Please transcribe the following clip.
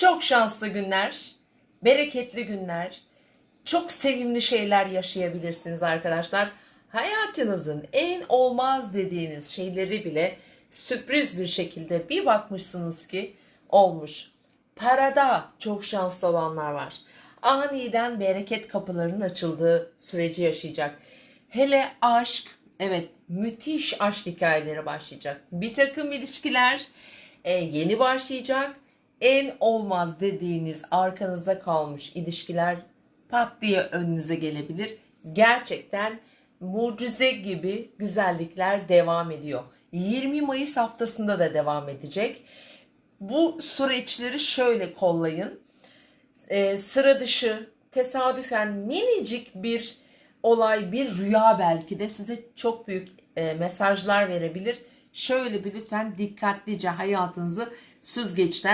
Çok şanslı günler, bereketli günler, çok sevimli şeyler yaşayabilirsiniz arkadaşlar. Hayatınızın en olmaz dediğiniz şeyleri bile sürpriz bir şekilde bir bakmışsınız ki olmuş. Parada çok şanslı olanlar var. Aniden bereket kapılarının açıldığı süreci yaşayacak. Hele aşk, evet müthiş aşk hikayeleri başlayacak. Bir takım ilişkiler e, yeni başlayacak. En olmaz dediğiniz arkanızda kalmış ilişkiler pat diye önünüze gelebilir. Gerçekten mucize gibi güzellikler devam ediyor. 20 Mayıs haftasında da devam edecek. Bu süreçleri şöyle kollayın. Ee, sıra dışı, tesadüfen minicik bir olay, bir rüya belki de size çok büyük e, mesajlar verebilir. Şöyle bir lütfen dikkatlice hayatınızı süzgeçten